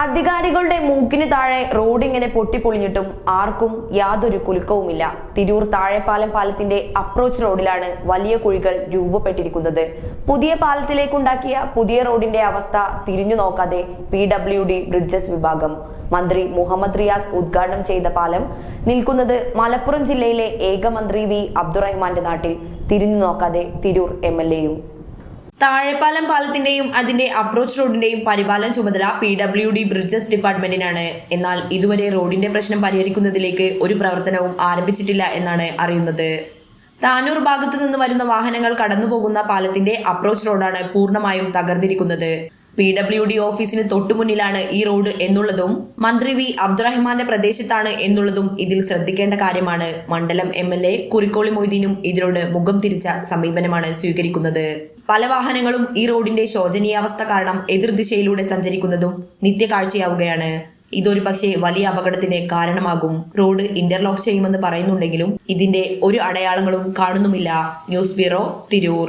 അധികാരികളുടെ മൂക്കിന് താഴെ റോഡ് ഇങ്ങനെ പൊട്ടിപ്പൊളിഞ്ഞിട്ടും ആർക്കും യാതൊരു കുലുക്കവുമില്ല. തിരൂർ താഴെപ്പാലം പാലത്തിന്റെ അപ്രോച്ച് റോഡിലാണ് വലിയ കുഴികൾ രൂപപ്പെട്ടിരിക്കുന്നത്. പുതിയ പാലത്തിലേക്കുണ്ടാക്കിയ പുതിയ റോഡിന്റെ അവസ്ഥ തിരിഞ്ഞു നോക്കാതെ പി ബ്രിഡ്ജസ് വിഭാഗം. മന്ത്രി മുഹമ്മദ് റിയാസ് ഉദ്ഘാടനം ചെയ്ത പാലം നിൽക്കുന്നത് മലപ്പുറം ജില്ലയിലെ ഏക മന്ത്രി വി അബ്ദുറഹ്മാന്റെ നാട്ടിൽ. തിരിഞ്ഞു നോക്കാതെ തിരൂർ എം താഴെപ്പാലം പാലത്തിന്റെയും അതിന്റെ അപ്രോച്ച് റോഡിന്റെയും പരിപാലന ചുമതല പി ഡബ്ല്യു ഡി ബ്രിഡ്ജസ് ഡിപ്പാർട്ട്മെന്റിനാണ് എന്നാൽ ഇതുവരെ റോഡിന്റെ പ്രശ്നം പരിഹരിക്കുന്നതിലേക്ക് ഒരു പ്രവർത്തനവും ആരംഭിച്ചിട്ടില്ല എന്നാണ് അറിയുന്നത്. താനൂർ ഭാഗത്തു നിന്ന് വരുന്ന വാഹനങ്ങൾ കടന്നുപോകുന്ന പാലത്തിന്റെ അപ്രോച്ച് റോഡാണ് പൂർണമായും തകർന്നിരിക്കുന്നത്. പി ഡബ്ല്യു ഡി ഓഫീസിന് തൊട്ടുമുന്നിലാണ് ഈ റോഡ് എന്നുള്ളതും മന്ത്രി വി അബ്ദുറഹ്മാന്റെ പ്രദേശത്താണ് എന്നുള്ളതും ഇതിൽ ശ്രദ്ധിക്കേണ്ട കാര്യമാണ്. മണ്ഡലം എം എൽ എ കുറിക്കോളി മൊയ്തീനും ഇതിനോട് മുഖം തിരിച്ച സമീപനമാണ് സ്വീകരിക്കുന്നത്. പല വാഹനങ്ങളും ഈ റോഡിന്റെ ശോചനീയാവസ്ഥ കാരണം എതിർദിശയിലൂടെ സഞ്ചരിക്കുന്നതും നിത്യകാഴ്ചയാവുകയാണ്. ഇതൊരു പക്ഷേ വലിയ അപകടത്തിന് കാരണമാകും. റോഡ് ഇന്റർലോക്ക് ചെയ്യുമെന്ന് പറയുന്നുണ്ടെങ്കിലും ഇതിന്റെ ഒരു അടയാളങ്ങളും കാണുന്നുമില്ല. News bureau Tirur.